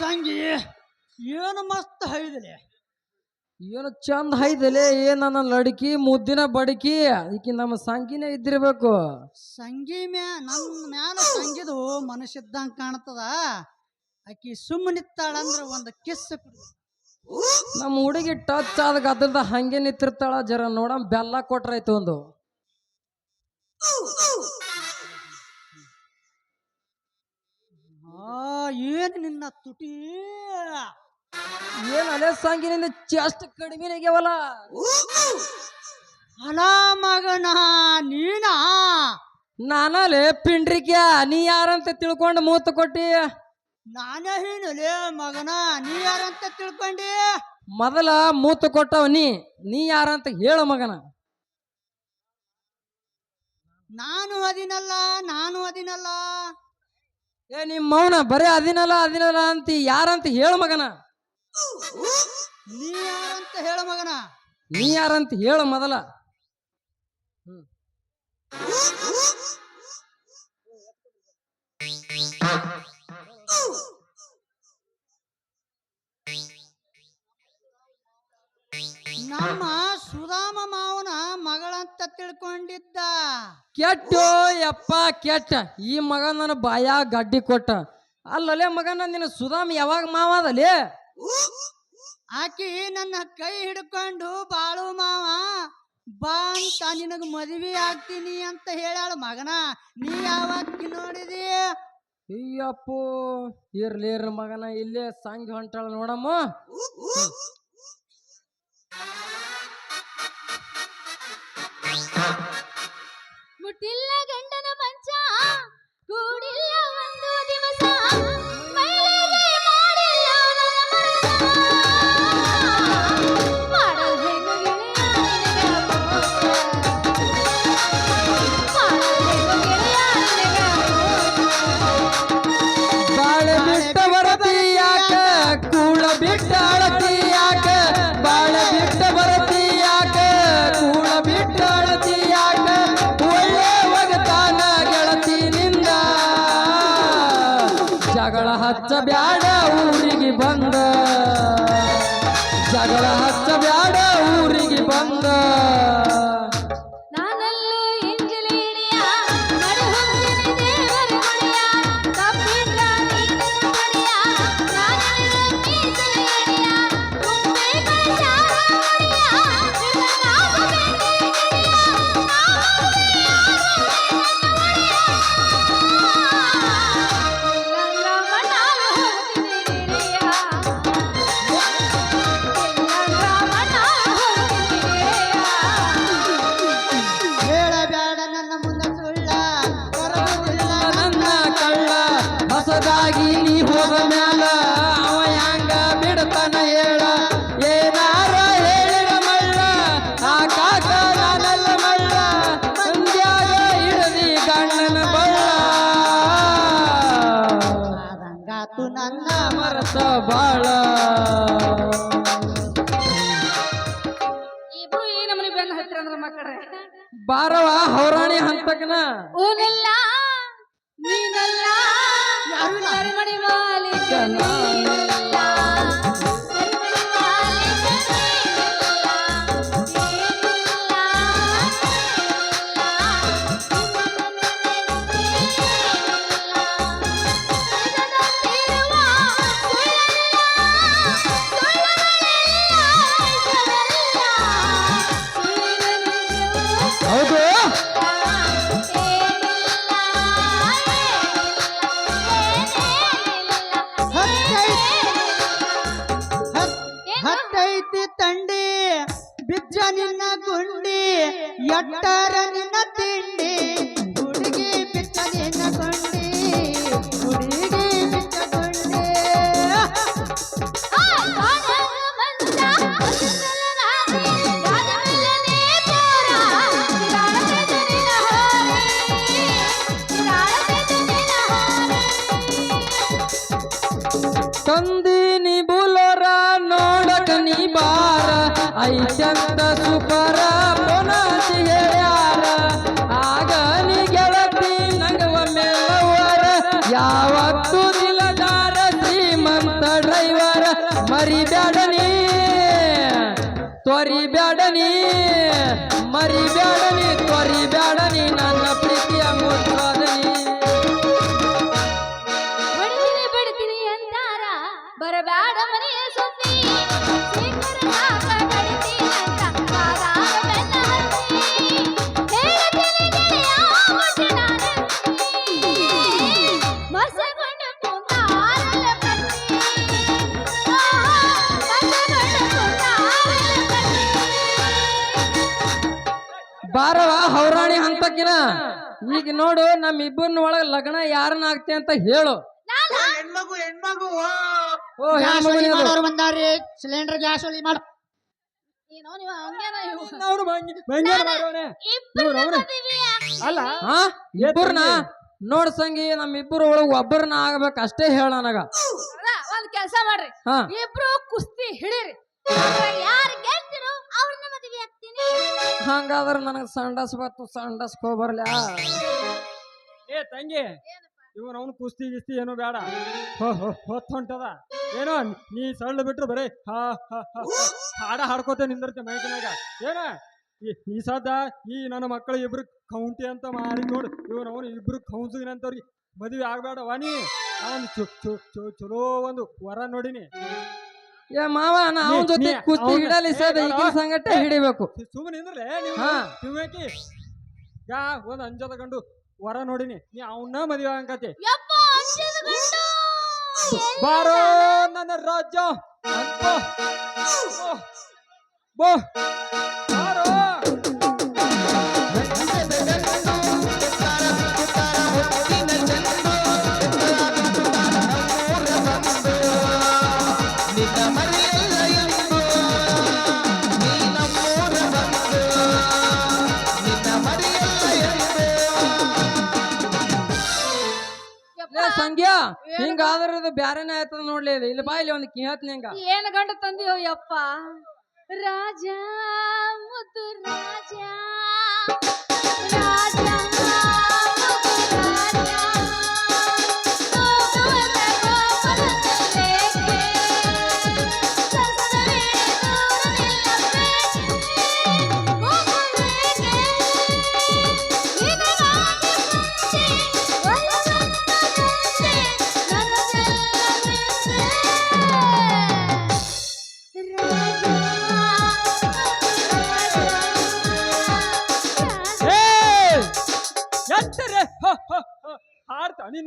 ಸಂಗಿ ಏನು ಮಸ್ತ್ ಹೈದಲೆ? ಏನು ಚಂದ ಹೈದಲೆ? ಏನ ನನ್ನ ಲಡ್ಕಿ ಮುದ್ದಿನ ಬಡಕಿ? ಈಕಿ ನಮ್ಮ ಸಂಗಿನ ಇದ್ದಿರ್ಬೇಕು. ಸಂಗಿ ಮ್ಯಾ ನನ್ನ ಮ್ಯಾಲ ಸಂಗಿದು ಮನಸ್ಸಿದ್ದಂಗೆ ಕಾಣ್ತದ. ಆಕಿ ಸುಮ್ಮನಿತ್ತಾಳಂದ್ರ ಒಂದ್ ಕಿಸ್ ನಮ್ಮ ಹುಡುಗಿ ಟಚ್ ಆದ ಗದ್ದಲ್ದ ಹಂಗೆ ನಿಂತಿರ್ತಾಳ. ಜರ ನೋಡ ಬೆಲ್ಲ ಕೊಟ್ರಾಯ್ತು ಒಂದು ಆ ಏನು ನಿನ್ನ ತುಟಿ. ಏನ್ ಅಲೆ ಸಾಂಗಿನಿಂದ ಚೆಸ್ಟ್ ಕಡಿಮೆ ಆಗ್ಯಾವಲ್ಲ? ಅಲ ಮಗನ ನೀನ? ನಾನಲೆ ಪಿಂಡ್ರಿಕ್ಯ ನೀ ಯಾರಂತ ತಿಳ್ಕೊಂಡು ಮೂತ್ ಕೊಟ್ಟಿ? ನಾನೇ ಹೇಳಲೆ ಮಗನ ನೀ ಯಾರಂತ ತಿಳ್ಕೊಂಡಿ? ಮೊದಲ ಮೂತ್ ಕೊಟ್ಟವ ನೀ. ನೀ ಯಾರಂತ ಹೇಳು ಮಗನ? ನಾನು ಅದಿನಲ್ಲ ನಾನು ಅದಿನಲ್ಲ. ಏ ನಿಮ್ಮ ಮೌನ ಬರೇ ಅದಿನಲ್ಲ ಅದಿನಲ್ಲ ಅಂತ, ಯಾರಂತ ಹೇಳು ಮಗನ ನೀ ಯಾರಂತ ಹೇಳ ಮಗನ ನೀ ಯಾರಂತ ಹೇಳು ಮೊದಲ. ನಮ್ಮ ಮಗಳಂತ ತಿಳ್ಕೊಂಡಿದ್ದ. ಕೆಟ್ಟು ಯಪ್ಪ ಕೆಟ್ಟ. ಈ ಮಗ ನನ್ನ ಬಾಯ ಗಡ್ಡಿ ಕೊಟ್ಟ. ಅಲ್ಲಲೇ ಮಗನ ನಿನ್ನ ಸುಧಾಮ್ ಯಾವಾಗ ಮಾವಾದಲ್ಲಿ ಆಕಿ ನನ್ನ ಕೈ ಹಿಡ್ಕೊಂಡು ಬಾಳು ಮಾವ ಬಾ ಅಂತ ನಿನಗ ಮದುವೆ ಆಗ್ತೀನಿ ಅಂತ ಹೇಳಾಳು ಮಗನ. ನೀ ಯಾವಾಗ ನೋಡಿದಿ? ಅಯ್ಯಪ್ಪ ಇರ್ಲಿ ಇರ್ಲಿ ಮಗನ ಇಲ್ಲೇ ಸಂಘ ಹೊಂಟಾಳ ನೋಡಮ್ಮ. ಮುಟ್ಟಿಲ್ಲ ಗಂಡನ ಮಂಚ ಕೂಡಿಲ್ಲ ಜಗಳ ಹಚ್ಚ ಬ್ಯಾಡ ಊರಿಗೆ ಬಂದ. ಜಗಳ ಹಚ್ಚ ಬ್ಯಾಡ ಊರಿಗೆ ಬಂದ. ಹೇಳ ಏನಾರ ಹೇಳಿದ ಮಳ್ಳ ಆ ಕಾಕ ನಾನಲ್ಲ ಮಳ್ಳ ಸಂಧ್ಯಾಗ ಹಿಡದಿ ಗಣ್ಣನ ಬಳ್ಳ. ಆದಂಗಾತು ನನ್ನ ಮರತ ಬಾಳ. ಇಬ್ರು ಈ ನಮನಿ ಬೆನ್ನ ಹತ್ತಿರ ಅಂದ್ರ ಮಕ್ಕಳ್ರೆ. ಬಾರವ ಹೌರಾಣಿ ಹಂತಕನ. ಊನಲ್ಲ da ಈಗ ನೋಡು ನಮ್ಮ ಇಬ್ಬರನ್ನ ಒಳಗ ಲಗ್ನ ಯಾರನ್ನ ಆಗ್ತೆ ಅಂತ ಹೇಳು. ಹೆಣ್ಮಗು ಹೆಣ್ಮಗು ಓ. ಹೆಣ್ಮಗು ಸಿಲಿಂಡರ್ ಗ್ಯಾಸ್ ಒಲಿ ಮಾಡ. ಅಲ್ಲ ಹಾ? ಇಬ್ಬರನ್ನ ನೋಡ್ ಸಂಗಿ ನಮ್ ಇಬ್ಬರು ಒಳಗ ಒಬ್ಬರನ್ನ ಆಗ್ಬೇಕ ಅಷ್ಟೇ ಹೇಳ ನನಗ? ಒಂದ್ ಕೆಲಸ ಮಾಡ್ರಿ. ಹಾ. ಇಬ್ರು ಕುಸ್ತಿ ಹಿಡೀರಿ. ಯಾರು ಹಂಗಾದ್ರ ನನಗೆ ಸಂಡಸ್ ಬತ್ತು, ಸಂಡಸ್ ಬರ್ಲ್ಯಾ ಏ ತಂಗಿ, ಇವನು ಅವನು ಕುಸ್ತಿ ಗಿಸ್ತಿ ಏನೋ ಬೇಡ ಹೊತ್ತು ಹೊಂಟದ. ಏನೋ, ನೀ ಸಳ್ಳು ಬಿಟ್ರು ಬರೀ. ಹಾ. ಹಾಡ ಹಾಡ್ಕೋತ ನಿಂದಿರ್ತೆ ಮೈಕನಾಗ. ಏನ, ಈ- ಸದ್ದ ಈ ನನ್ನ ಮಕ್ಕಳು ಇಬ್ರು ಕೌಂಟಿ ಅಂತ ಮಾಡಿ ನೋಡು. ಇವನು ಅವನು ಇಬ್ರು ಕೌನ್ಸಿನಂತವ್ರಿಗೆ ಮದುವೆ ಆಗ್ಬೇಡ ವಾನಿ ಅವನು ಚೊ ಚೊ, ಚು, ಚಲೋ ಒಂದು ವರ ನೋಡಿನಿ. ಏ ಮಾವ ನಾ ಅವನ ನೀ- ಜೊತೆ ಕುಸ್ತಿ ಹಿಡಲಿ ಸರ್ ಈಗಿನ ಸಂಗಟ ಹಿಡಿಬೇಕು. ಸುಮ್ಮನೆ ಅಂದ್ರೆ ನೀವು. ಯಾ ಒಂದ್ ಅಂಜದ ಗಂಡು ವರ ನೋಡಿನಿ. ನೀ ಅವನ್ನ ಮದುವೆ ಆಗಂಕತಿ ಯಪ್ಪ ಅಂಜದ ಗಂಡು! ಬಾರೋ ನನ್ನ ರಾಜ್ಯ. ಅಂತ ಬೋ. ಹಿಂಗಾದ್ರ ಬ್ಯಾರೆನೇ ಆಯ್ತದ ನೋಡ್ಲಿ. ಇಲ್ಲಿ ಬಾ, ಇಲ್ಲಿ ಒಂದು ಕಿಹತ್ ನಿಂಗ ಏನ್ ಗಂಡ ತಂದಿಯೋ ಯಪ್ಪ? ರಾಜ, ಮುದ್ದು ರಾಜ.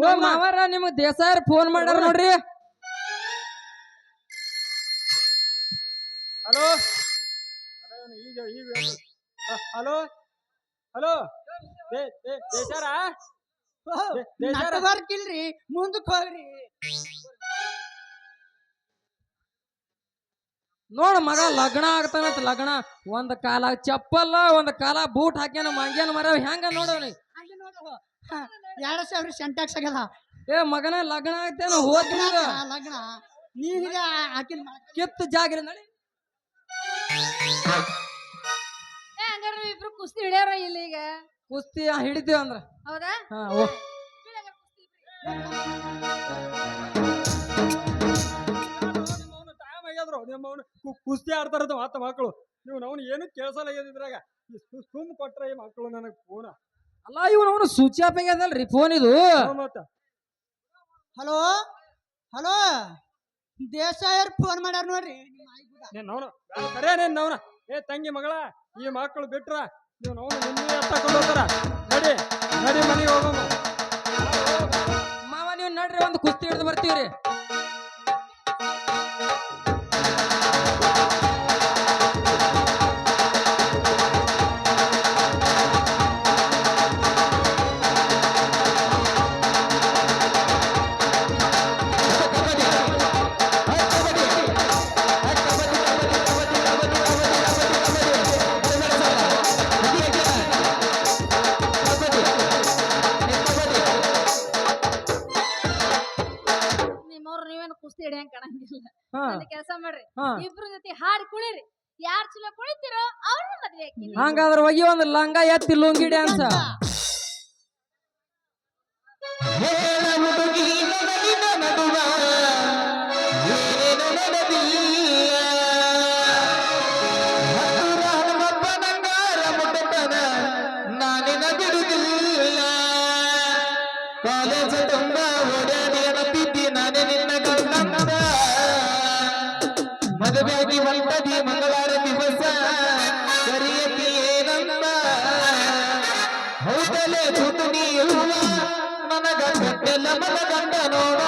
ಓ ಮಾವಾರ ನಿಮ್ಗ್ ದೇಸಾಯರ್ ಫೋನ್ ಮಾಡ್ಯಾರ ನೋಡ್ರಿ. ಹಲೋ? ಹಲೋ ಈಗ ಈಗ ಹಲೋ? ಹಲೋ? ಬರ್ಕಿಲ್ರಿ ಮುಂದಕ್ಕೆ ಹೋಗ್ರಿ. ನೋಡ ಮಗ ಲಗ್ನ ಆಗ್ತಾನಂತ ಲಗ್ನ. ಒಂದ್ ಕಾಲ ಚಪ್ಪಲ್ಲ ಒಂದ್ ಕಾಲ ಬೂಟ್ ಹಾಕ್ಯಾನ ಮಂಗ್ಯಾನ ಮರ ಹೆಂಗ ನೋಡವ್ನಿ ಅಲ್ಲಿ ನೋಡು. ಹ, ಎರಡ್ ಸಾವಿರ ಸೆಂಟ್ಯಾಕ್ಸ್ ಆಗ್ಯದ ಏ ಮಗನ ಲಗ್ನ ಆಗ್ತೇನ ಹೋಗ್ರಿ ಲಗ್ನ ಲಗ್ನ. ನೀ ಹಿಡ ಹಾಕಿನ ಕಿತ್ತು ಜಾಗಿರಿ ನಡಿ. ಹಂಗಾರ ಇಬ್ರು ಕುಸ್ತಿ ಹಿಡಿಯಾರ ಇಲ್ಲಿ ಈಗ? ಕುಸ್ತಿ ಹಿಡಿತೀವಿ ಅಂದ್ರ. ಹೌದಾ? ಹಾ ಓ. ಕುಸ್ತಿ ಆಡ್ತಾರ ಮಾತ ಮಕ್ಕಳು ನೀವು ನಾವು ಏನು ಕೇಳಿಸಲ್ಲ ಇದ್ರಾಗ. ಸುಮ್ ಕೊಟ್ರ ಈ ಮಕ್ಕಳು ನನಗೆ ಫೋನ್ ಅಲ್ಲ ಇವನು ಅವನು ಸ್ವಿಚ್ ಆಫ್ ಆಗ್ಯದಲ್ರಿ ಫೋನ್ ಇದು. ಮತ್ತ ಹಲೋ? ಹಲೋ? ದೇಸಾಯರ್ ಫೋನ್ ಮಾಡ್ಯಾರ ನೋಡ್ರಿ. ನಿಮ್ಮ ಆಯಿ ಕೂಡ. ನೀನ್ ಅವನು ಕರೆ ನೀನ್ ಅವನ ಏ ತಂಗಿ ಮಗಳ ಈ ಮಕ್ಕಳು ಬಿಟ್ರ ನೀವು ಅವನು ನಿನ್ನೆ ಎತ್ತಕೊಂಡು ಹೋಗ್ತಾರ? ನಡಿ ನಡಿ ಮನೆಗೆ ಹೋಗೋಣ. ಮಾವ ನೀವು ನಡ್ರಿ ಒಂದು ಕುಸ್ತಿ ಹಿಡಿದು ಬರ್ತೀವ್ರಿ. ಕೆಲಸ ಮಾಡ್ರಿ ಇಬ್ರು ಜೊತೆ ಹಾಡಿ ಕುಳಿರಿ ಯಾರ್ ಚಲೋ ಕುಳಿತಿರೋ ಅವ್ರನ್ನ ಮದ್ವೆ ಹಾಕಿನಿ ಹಂಗಾದ್ರ ಹೋಗಿ ಒಂದು ಲಂಗ ಎತ್ತಿ ಲುಂಗಿ ಡ್ಯಾನ್ಸ್. ಶ್ರೀವಂತದಿ ಮಂಗಳವಾರ ದಿವಸ ಕರಿಯತಿ ಏನಮ್ಮ ಹೌದಲೇ ಸುತ್ತು ನೀರುವ ನನಗ ಗಂಡಲ ಮನಗಂಡ ನೋಡ.